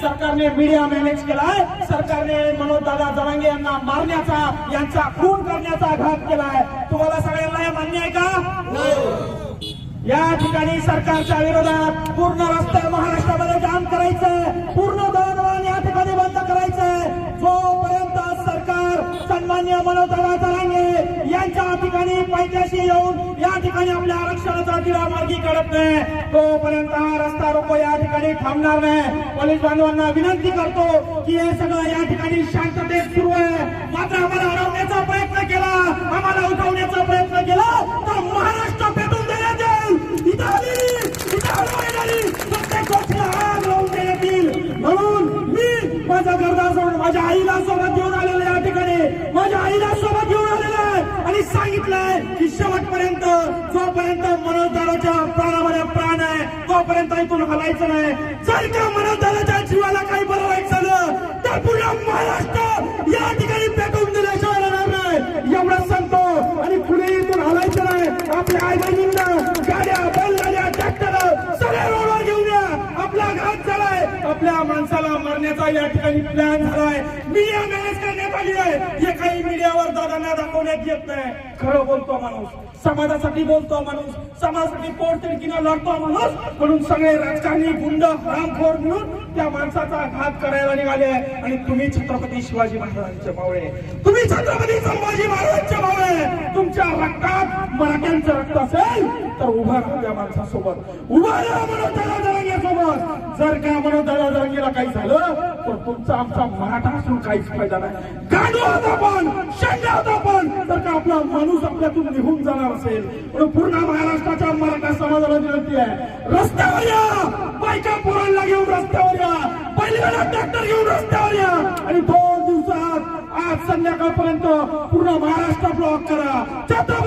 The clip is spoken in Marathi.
सरकारने मीडिया मॅनेज केलाय सरकारने मनोज दादा जरांगे यांना मारण्याचा यांचा खून करण्याचा घात केलाय तुम्हाला सगळ्यांना हे मान्य आहे का? या ठिकाणी सरकारच्या विरोधात पूर्ण रस्ते महाराष्ट्रामध्ये जाम करायचंय पूर्ण दळणवळण या ठिकाणी बंद करायचंय जोपर्यंत सरकार सन्मान्य मनोदरा जरांगे यांच्या ठिकाणी पैशाशी येऊन या ठिकाणी आपल्या आरक्षणाचा तिढा मार्गी नाही. तोपर्यंत हा रस्ता रोको या ठिकाणी थांबणार नाही. पोलीस बांधवांना विनंती करतो की हे सगळं या ठिकाणी शांततेत सुरू आहे. मात्र आम्हाला अडवण्याचा प्रयत्न केला. आम्हाला उठवण्याचा प्रयत्न केला. तर महाराष्ट्र पेटून देण्यात येईल. इथं आली. प्रत्येक गोष्टीला आग लावून देण्यात येईल. म्हणून मी माझा घरदार सोडून माझ्या आईला सोबत घेऊन आलेलो आहे या ठिकाणी माझ्या आईला सोबत घेऊन आलेलो आहे आणि सांगितलंय की शेवटपर्यंत जोपर्यंत मनोजदाराच्या प्राणामध्ये प्राण आहे तोपर्यंत इथून हलायचं नाही. जर का मनोजदाराच्या जीवाला काही बरं वाईट झालं तर पुन्हा महाराष्ट्र या ठिकाणी पेटवून दिल्याशिवाय राहणार नाही. एवढं सांगतो आणि पुढे इथून हलायचं नाही. आपल्या आई बहिणींना गाड्या बैलगाड्या ट्रॅक्टर सगळे रोडवर घेऊन या आपला घात झालाय आपल्या माणसाला मारण्याचा या ठिकाणी प्लॅन झालाय. मीडिया मॅनेज करण्यात आली आहे. हे काही मीडियावर दादांना दाखवण्यात येत नाही. खरं बोलतो माणूस. समाजासाठी बोलतो माणूस. समाजासाठी पोट तिडकीनं लढतो माणूस. म्हणून सगळे राजकारणी गुंड हरामखोर म्हणून त्या माणसाचा घात करायला निघाले आणि तुम्ही छत्रपती शिवाजी महाराजांचे मावळे. तुम्ही छत्रपती संभाजी महाराजांचे मावळे. तुमच्या रक्तात मराठ्यांचं रक्त असेल तर उभा राहा त्या माणसासोबत. उभा राहा म्हणून मनोज सोबत जर का म्हणून दादा जरांगीला काही झालं? तर तुमचा आमचा मराठा असून काहीच फायदा नाही. गाडू आहोत आपण शेंडा आहोत आपण. जर का आपला माणूस आपल्यातून निघून जाणार असेल म्हणून पूर्ण महाराष्ट्राच्या मराठा समाजाला विनंती आहे रस्त्यावर या! बायका पोरांना घेऊन रस्त्यावर या! बैलगाडा ट्रॅक्टर घेऊन रस्त्यावर या! आणि दोन दिवसात आज संध्याकाळपर्यंत पूर्ण महाराष्ट्र ब्लॉक करा. छत्रपती